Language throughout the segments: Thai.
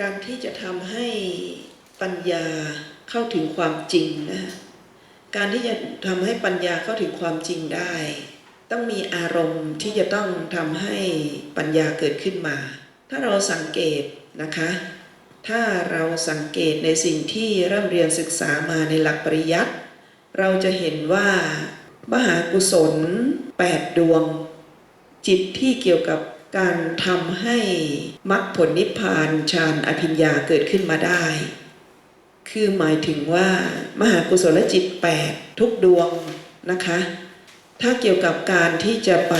การที่จะทำให้ปัญญาเข้าถึงความจริงนะการที่จะทำให้ปัญญาเข้าถึงความจริงได้ ต้องมีอารมณ์ที่จะต้องทำให้ปัญญาเกิดขึ้นมา ถ้าเราสังเกตนะคะ ถ้าเราสังเกตในสิ่งที่เริ่มเรียนศึกษามาในหลักปริยัติเราจะเห็นว่ามหากุศล 8 ดวง จิตที่เกี่ยวกับ การทำให้มรรคผลนิพพานฌานอภิญญาเกิดขึ้นมาได้ คือหมายถึงว่ามหากุศลจิต 8 ทุกดวงนะคะ ถ้าเกี่ยวกับการที่จะไป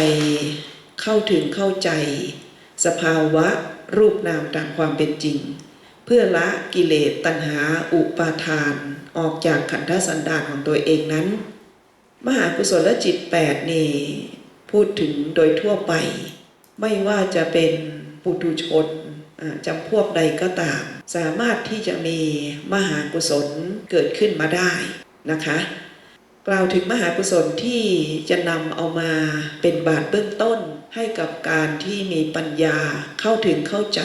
เข้าถึงเข้าใจ สภาวะรูปนามตามความเป็นจริง เพื่อละกิเลสตัณหาอุปาทานออกจากขันธสันดานของตัวเองนั้น มหากุศลจิต 8 นี่พูดถึงโดยทั่วไป ไม่ว่าจะเป็นปุถุชนอ่าจำพวกใดก็ตาม สามารถที่จะมีมหากุศลเกิดขึ้นมาได้นะคะ กล่าวถึงมหากุศลที่จะนำเอามาเป็นบาทเบื้องต้นให้กับการที่มีปัญญาเข้าถึงเข้าใจ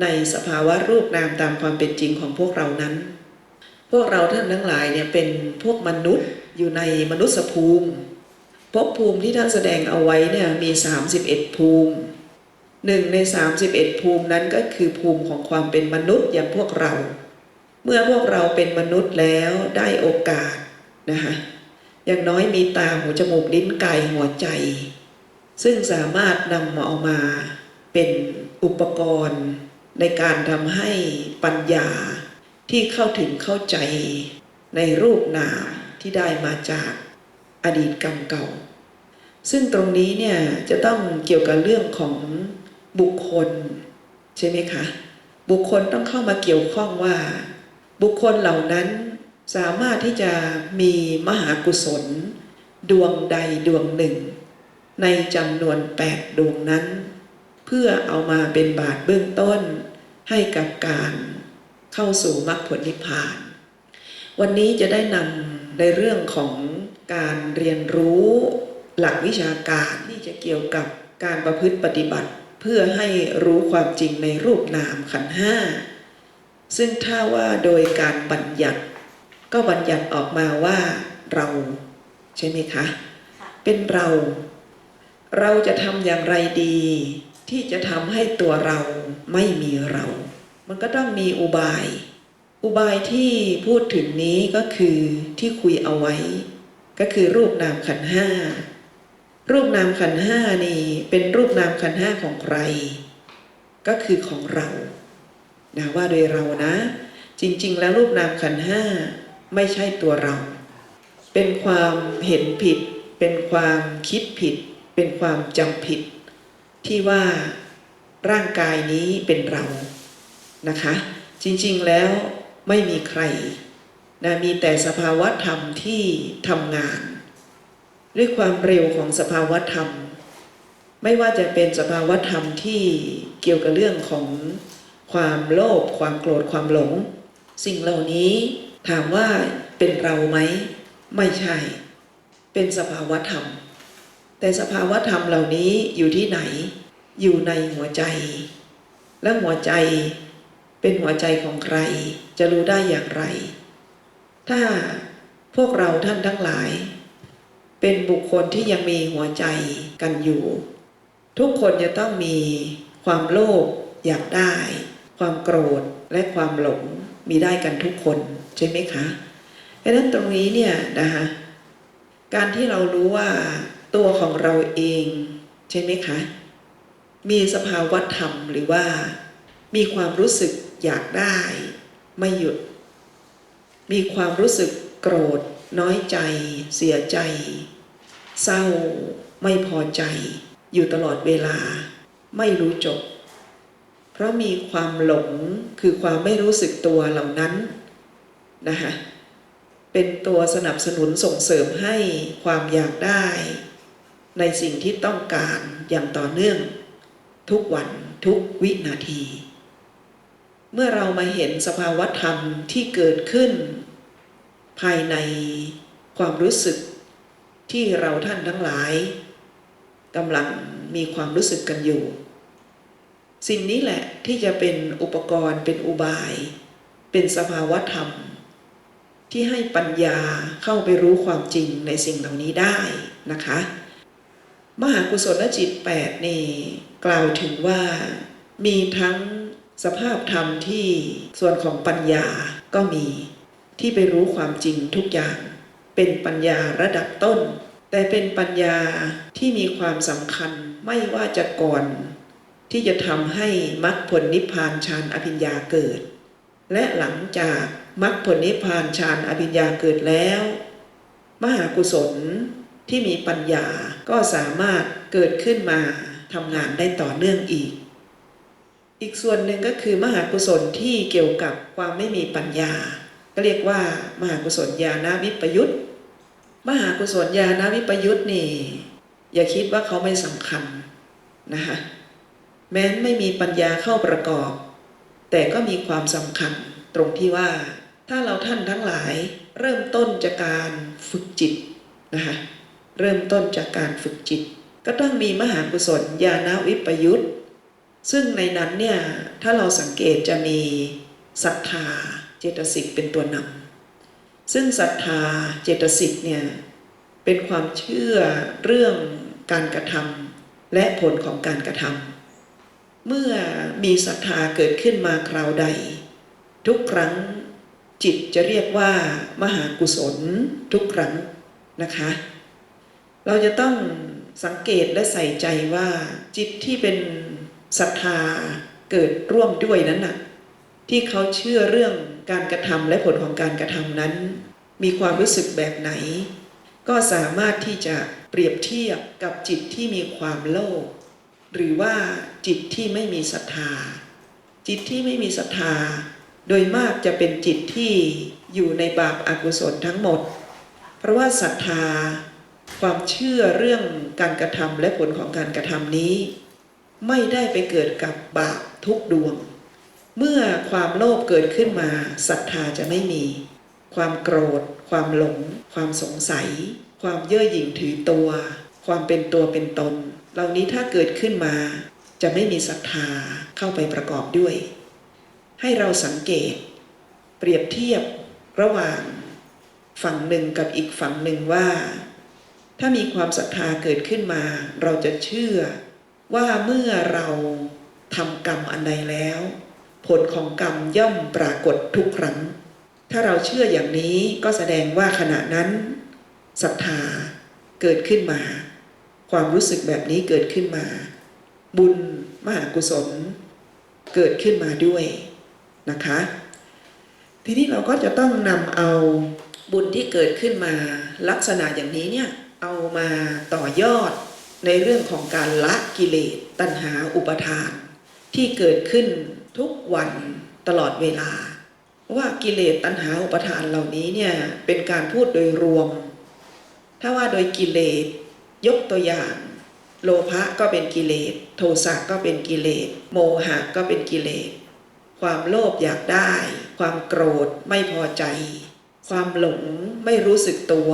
ในสภาวะรูปนามตามความเป็นจริงของพวกเรานั้น พวกเราท่านทั้งหลายเนี่ยเป็นพวกมนุษย์อยู่ในมนุษยภูมิภพภูมิที่ท่านแสดงเอาไว้เนี่ยมี 31 ภูมิ หนึ่งใน 31 ภูมินั้นก็คือภูมิของความเป็นมนุษย์อย่างพวกเรา เมื่อพวกเราเป็นมนุษย์แล้วได้โอกาสนะคะอย่างน้อยมีตาหูจมูกลิ้นกายหัวใจ ซึ่งสามารถนำมาเอามาเป็นอุปกรณ์ในการทำให้ปัญญาที่เข้าถึงเข้าใจในรูปนามที่ได้มาจากอดีตกรรมเก่า ซึ่งตรงนี้เนี่ยจะต้องเกี่ยวกับเรื่องของ บุคคล ใช่ไหมคะ บุคคลต้องเข้ามาเกี่ยวข้องว่า บุคคลเหล่านั้นสามารถที่จะมีมหากุศล ดวงใดดวงหนึ่ง ในจำนวนแปดดวงนั้น เพื่อเอามาเป็นบาทเบื้องต้น ให้กับการเข้าสู่มรรคผลนิพพาน วันนี้จะได้นำในเรื่องของการเรียนรู้หลักวิชาการที่จะเกี่ยวกับการประพฤติปฏิบัติ เพื่อให้รู้ความจริงในรูปนามขันธ์ห้า ซึ่งถ้าว่าโดยการบัญญัติ ก็บัญญัติออกมาว่าเรา ใช่ไหมคะ เป็นเรา เราจะทำอย่างไรดี ที่จะทำให้ตัวเราไม่มีเรา มันก็ต้องมีอุบาย อุบายที่พูดถึงนี้ก็คือที่คุยเอาไว้ ก็คือรูปนามขันธ์ห้า รูปนามขันห้านี่เป็นรูปนามขันห้าของใคร ก็คือของเรานะว่าโดยเรานะ จริง ๆ แล้วรูปนามขันห้าไม่ใช่ตัวเรา เป็นความเห็นผิด เป็นความคิดผิด เป็นความจำผิด ที่ว่าร่างกายนี้เป็นเรานะคะ จริงๆแล้วไม่มีใครนะมีแต่สภาวะธรรมที่ทำงาน ด้วยความเร็วของสภาวธรรม ไม่ว่าจะเป็นสภาวธรรมที่เกี่ยวกับเรื่องของความโลภความโกรธความหลง สิ่งเหล่านี้ถามว่าเป็นเราไหม ไม่ใช่ เป็นสภาวธรรม แต่สภาวธรรมเหล่านี้อยู่ที่ไหน อยู่ในหัวใจ และหัวใจเป็นหัวใจของใคร จะรู้ได้อย่างไร ถ้าพวกเราท่านทั้งหลาย เป็นบุคคลที่ยังมีหัวใจกันอยู่ ทุกคนจะต้องมีความโลภอยากได้ ความโกรธและความหลงมีได้กันทุกคนใช่ไหมคะดังนั้นตรงนี้เนี่ยนะคะการที่เรารู้ว่าตัวของเราเองใช่ไหมคะมีสภาวะธรรมหรือว่า มีความรู้สึกอยากได้ ไม่หยุด มีความรู้สึกโกรธ น้อยใจ เสียใจ เศร้า ไม่พอใจ อยู่ตลอดเวลา ไม่รู้จบ เพราะมีความหลงคือความไม่รู้สึกตัวเหล่านั้นนะคะเป็นตัวสนับสนุนส่งเสริมให้ความอยากได้ ในสิ่งที่ต้องการอย่างต่อเนื่อง ทุกวันทุกวินาที เมื่อเรามาเห็นสภาวะธรรมที่เกิดขึ้น ภายในความรู้สึกที่เราท่านทั้งหลายกำลังมีความรู้สึกกันอยู่ สิ่งนี้แหละที่จะเป็นอุปกรณ์เป็นอุบาย เป็นสภาวะธรรม ที่ให้ปัญญาเข้าไปรู้ความจริงในสิ่งเหล่านี้ได้นะคะ มหากุศลจิต8นี่กล่าวถึงว่ามีทั้งสภาพธรรมที่ส่วนของปัญญาก็มี ที่ไปรู้ความจริงทุกอย่าง เป็นปัญญาระดับต้น แต่เป็นปัญญาที่มีความสำคัญไม่ว่าจะก่อน ที่จะทำให้มรรคผลนิพพานฌานอภิญญาเกิด และหลังจากมรรคผลนิพพานฌานอภิญญาเกิดแล้ว มหากุศลที่มีปัญญาก็สามารถเกิดขึ้นมาทำงานได้ต่อเนื่องอีก อีกส่วนหนึ่งก็คือมหากุศลที่เกี่ยวกับความไม่มีปัญญา ก็เรียกว่า มหากุศลญาณวิปยุตมหากุศลญาณวิปยุตนี่ อย่าคิดว่าเขาไม่สำคัญนะคะแม้นไม่มีปัญญาเข้าประกอบ แต่ก็มีความสำคัญตรงที่ว่า ถ้าเราท่านทั้งหลาย เริ่มต้นจากการฝึกจิตนะคะเริ่มต้นจากการฝึกจิต ก็ต้องมีมหากุศลญาณวิปยุตซึ่งในนั้นเนี่ย ถ้าเราสังเกตจะมีศรัทธา เจตสิกเป็นตัวนำซึ่งศรัทธาเจตสิกเนี่ยเป็นความเชื่อเรื่องการกระทำและผลของการกระทำเมื่อมีศรัทธาเกิดขึ้นมาคราวใด ทุกครั้งจิตจะเรียกว่ามหากุศลทุกครั้งนะคะ เราจะต้องสังเกตและใส่ใจว่าจิตที่เป็นศรัทธาเกิดร่วมด้วยนั้นน่ะ ที่เขาเชื่อเรื่องการกระทำและผลของการกระทำนั้น มีความรู้สึกแบบไหน ก็สามารถที่จะเปรียบเทียบกับจิตที่มีความโลภหรือว่าจิตที่ไม่มีศรัทธา จิตที่ไม่มีศรัทธา โดยมากจะเป็นจิตที่อยู่ในบาปอากุศลทั้งหมด เพราะว่าศรัทธา ความเชื่อเรื่องการกระทำและผลของการกระทำนี้ ไม่ได้ไปเกิดกับบาปทุกดวง เมื่อความโลภเกิดขึ้นมาศรัทธาจะไม่มี ความโกรธ ความหลง ความสงสัย ความเย่อหยิ่งถือตัว ความเป็นตัวเป็นตน เหล่านี้ถ้าเกิดขึ้นมา จะไม่มีศรัทธาเข้าไปประกอบด้วย ให้เราสังเกต เปรียบเทียบระหว่าง ฝั่งหนึ่งกับอีกฝั่งหนึ่งว่า ถ้ามีความศรัทธาเกิดขึ้นมา เราจะเชื่อว่าเมื่อเราทำกรรมอันใดแล้ว ผลของกรรมย่อมปรากฏทุกครั้ง ถ้าเราเชื่ออย่างนี้ก็แสดงว่าขณะนั้นศรัทธาเกิดขึ้นมา ความรู้สึกแบบนี้เกิดขึ้นมา บุญมหากุศล เกิดขึ้นมาด้วยนะคะ ทีนี้เราก็จะต้องนำเอาบุญที่เกิดขึ้นมาลักษณะอย่างนี้เนี่ยเอามาต่อยอดในเรื่องของการละกิเลสตัณหาอุปทาน ที่เกิดขึ้น ทุกวันตลอดเวลา ว่ากิเลสตัณหาอุปทานเหล่านี้เนี่ยเป็นการพูดโดยรวม ถ้าว่าโดยกิเลสยกตัวอย่าง โลภะก็เป็นกิเลส โทสะก็เป็นกิเลส โมหะก็เป็นกิเลส ความโลภอยากได้ ความโกรธไม่พอใจ ความหลงไม่รู้สึกตัว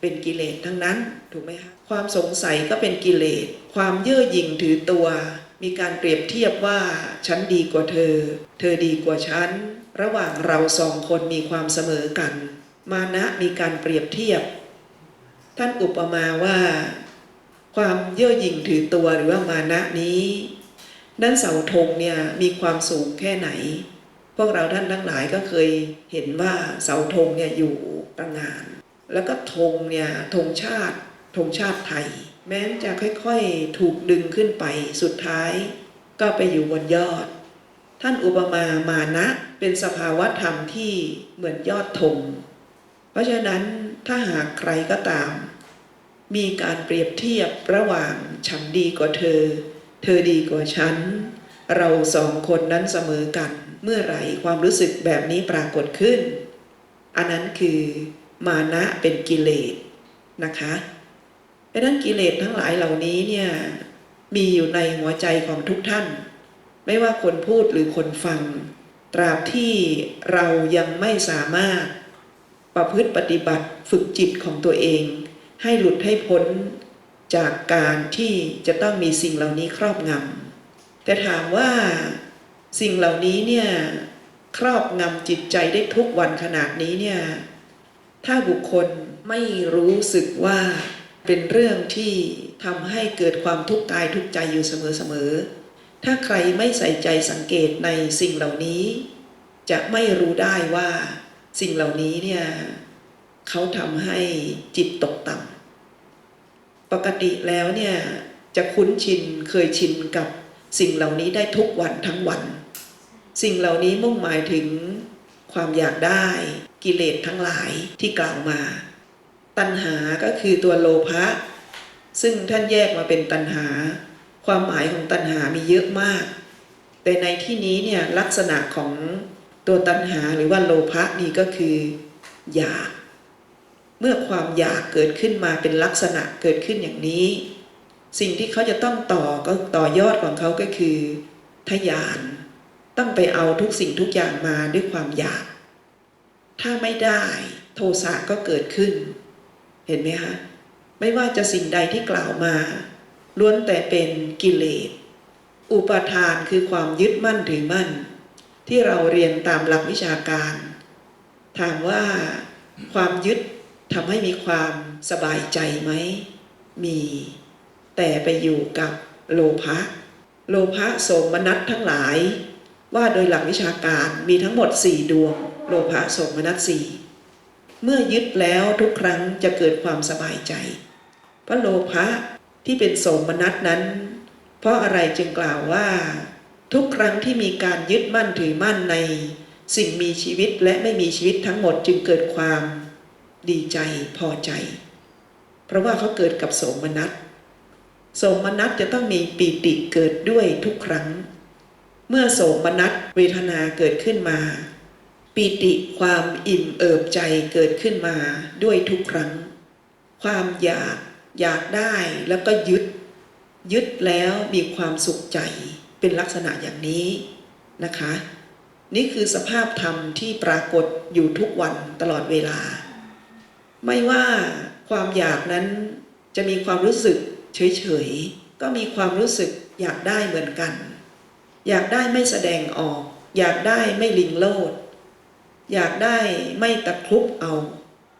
เป็นกิเลสทั้งนั้นถูกไหมคะความสงสัยก็เป็นกิเลส ความเย่อหยิ่งถือตัว มีการเปรียบเทียบว่าฉันดีกว่าเธอ เธอดีกว่าฉัน ระหว่างเราสองคนมีความเสมอกัน มานะมีการเปรียบเทียบ ท่านอุปมาว่า ความเย่อหยิ่งถือตัวหรือว่ามานะนี้นั้นเสาธงเนี่ยมีความสูงแค่ไหน พวกเราท่านทั้งหลายก็เคยเห็นว่าเสาธงเนี่ยอยู่ตั้งงาน แล้วก็ธงเนี่ยธงชาติธงชาติไทย แม้จะค่อยๆถูกดึงขึ้นไปสุดท้าย ก็ไปอยู่บนยอด ท่านอุปมามานะเป็นสภาวะธรรมที่เหมือนยอดธงเพราะฉะนั้นถ้าหากใครก็ตาม มีการเปรียบเทียบระหว่างฉันดีกว่าเธอ เธอดีกว่าฉัน เราสองคนนั้นเสมอกัน เมื่อไหร่ความรู้สึกแบบนี้ปรากฏขึ้น อันนั้นคือมานะเป็นกิเลสนะคะ ดังนั้นกิเลสทั้งหลายเหล่านี้เนี่ยมีอยู่ในหัวใจของทุกท่าน ไม่ว่าคนพูดหรือคนฟัง ตราบที่เรายังไม่สามารถประพฤติปฏิบัติฝึกจิตของตัวเอง ให้หลุดให้พ้นจากการที่จะต้องมีสิ่งเหล่านี้ครอบงำแต่ถามว่าสิ่งเหล่านี้เนี่ยครอบงำจิตใจได้ทุกวันขนาดนี้เนี่ยถ้าบุคคลไม่รู้สึกว่า เป็นเรื่องที่ทำให้เกิดความทุกข์กายทุกข์ใจอยู่เสมอๆ ถ้าใครไม่ใส่ใจสังเกตในสิ่งเหล่านี้ จะไม่รู้ได้ว่าสิ่งเหล่านี้เนี่ยเขาทำให้จิตตกต่ำปกติแล้วเนี่ยจะคุ้นชินเคยชินกับสิ่งเหล่านี้ได้ทุกวันทั้งวัน สิ่งเหล่านี้มุ่งหมายถึงความอยากได้กิเลสทั้งหลายที่กล่าวมา ตัณหาก็คือตัวโลภะซึ่งท่านแยกมาเป็นตัณหา ความหมายของตัณหามีเยอะมาก แต่ในที่นี้เนี่ยลักษณะของตัวตัณหาหรือว่าโลภะนี่ก็คืออยาก เมื่อความอยากเกิดขึ้นมาเป็นลักษณะเกิดขึ้นอย่างนี้ สิ่งที่เขาจะต้องต่อก็ต่อยอดของเขาก็คือ ทยาน ต้องไปเอาทุกสิ่งทุกอย่างมาด้วยความอยาก ถ้าไม่ได้โทสะก็เกิดขึ้น เห็นไหมคะไม่ว่าจะสิ่งใดที่กล่าวมา ล้วนแต่เป็นกิเลส อุปาทานคือความยึดมั่นถือมั่น ที่เราเรียนตามหลักวิชาการ ถามว่าความยึดทำให้มีความสบายใจไหม มี แต่ไปอยู่กับโลภะ โลภะโสมนัสทั้งหลาย ว่าโดยหลักวิชาการมีทั้งหมดสี่ดวง โลภะโสมนัสสี่ เมื่อยึดแล้วทุกครั้งจะเกิดความสบายใจ พระโลภะที่เป็นโสมนัสนั้น เพราะอะไรจึงกล่าวว่า ทุกครั้งที่มีการยึดมั่นถือมั่นใน สิ่งมีชีวิตและไม่มีชีวิตทั้งหมดจึงเกิดความดีใจพอใจ เพราะว่าเขาเกิดกับโสมนัสโสมนัสจะต้องมีปีติเกิดด้วยทุกครั้ง เมื่อโสมนัสเวทนาเกิดขึ้นมา ปีติความอิ่มเอิบใจเกิดขึ้นมาด้วยทุกครั้ง ความอยากอยากได้แล้วก็ยึด ยึดแล้วมีความสุขใจเป็นลักษณะอย่างนี้นะคะ นี่คือสภาพธรรมที่ปรากฏอยู่ทุกวันตลอดเวลา ไม่ว่าความอยากนั้นจะมีความรู้สึกเฉยๆ ก็มีความรู้สึกอยากได้เหมือนกัน อยากได้ไม่แสดงออก อยากได้ไม่ลิงโลด อยากได้ไม่ตะครุบเอา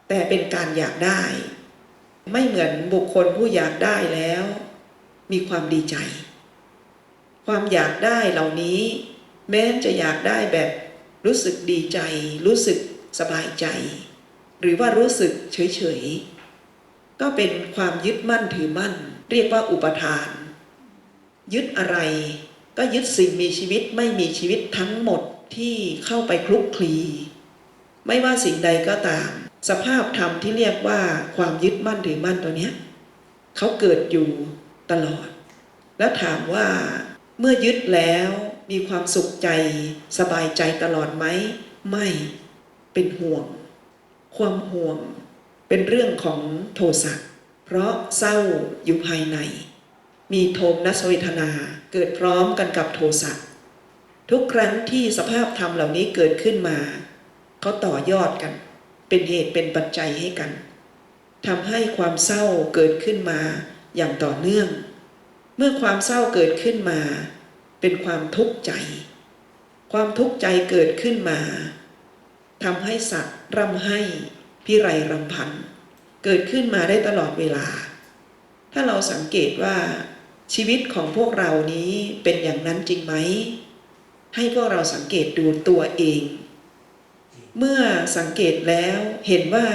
แต่เป็นการอยากได้ ไม่เหมือนบุคคลผู้อยากได้แล้ว มีความดีใจ ความอยากได้เหล่านี้ แม้จะอยากได้แบบรู้สึกดีใจ รู้สึกสบายใจ หรือว่ารู้สึกเฉยๆ ก็เป็นความยึดมั่นถือมั่น เรียกว่าอุปทาน ยึดอะไรก็ยึดสิ่งมีชีวิตไม่มีชีวิตทั้งหมดที่เข้าไปคลุกคลี ไม่ว่าสิ่งใดก็ตาม สภาพธรรมที่เรียกว่าความยึดมั่นถือมั่นตัวเนี้ยเขาเกิดอยู่ตลอด แล้วถามว่าเมื่อยึดแล้วมีความสุขใจสบายใจตลอดไหม ไม่เป็นห่วง ความห่วงเป็นเรื่องของโทสะเพราะเศร้าอยู่ภายใน มีโทมนัสเวทนาเกิดพร้อมกันกับโทสะทุกครั้งที่สภาพธรรมเหล่านี้เกิดขึ้นมา เขาต่อยอดกัน เป็นเหตุเป็นปัจจัยให้กันทำให้ความเศร้าเกิดขึ้นมาอย่างต่อเนื่อง เมื่อความเศร้าเกิดขึ้นมา เป็นความทุกข์ใจ ความทุกข์ใจเกิดขึ้นมาทำให้สัตว์ร่ำให้พิไรรำพันเกิดขึ้นมาได้ตลอดเวลา ถ้าเราสังเกตว่า ชีวิตของพวกเรานี้เป็นอย่างนั้นจริงไหม ให้พวกเราสังเกตดูตัวเอง เมื่อสังเกตแล้วเห็นว่า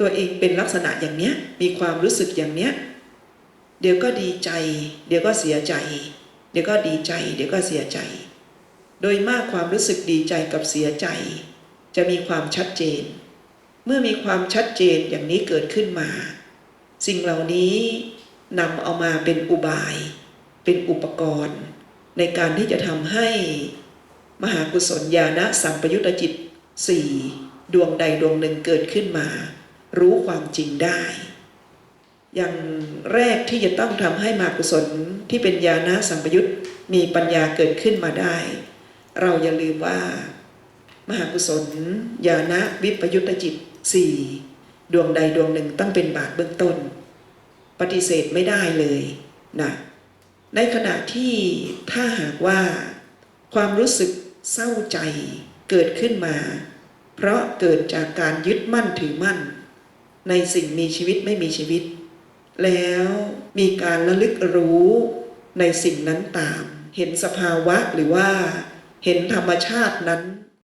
ตัวเองเป็นลักษณะอย่างเนี้ย มีความรู้สึกอย่างเนี้ย เดี๋ยวก็ดีใจ เดี๋ยวก็เสียใจ เดี๋ยวก็ดีใจ เดี๋ยวก็เสียใจ โดยมากความรู้สึกดีใจกับเสียใจ จะมีความชัดเจน เมื่อมีความชัดเจนอย่างนี้เกิดขึ้นมา สิ่งเหล่านี้นำเอามาเป็นอุบาย เป็นอุปกรณ์ ในการที่จะทำให้มหากุศลญาณสัมปยุตจิต สี่ดวงใดดวงหนึ่งเกิดขึ้นมา รู้ความจริงได้ อย่างแรกที่จะต้องทำให้มากุศลที่เป็นญาณสัมปยุตมีปัญญาเกิดขึ้นมาได้ เราอย่าลืมว่า มหากุศลญาณวิปยุตจิตสี่ดวงใดดวงหนึ่งต้องเป็นบาทเบื้องต้น ปฏิเสธไม่ได้เลยนะในขณะที่ถ้าหากว่า ความรู้สึกเศร้าใจ เกิดขึ้นมา เพราะเกิดจากการยึดมั่นถือมั่น ในสิ่งมีชีวิตไม่มีชีวิต แล้วมีการระลึกรู้ในสิ่งนั้นตาม เห็นสภาวะหรือว่าเห็นธรรมชาตินั้น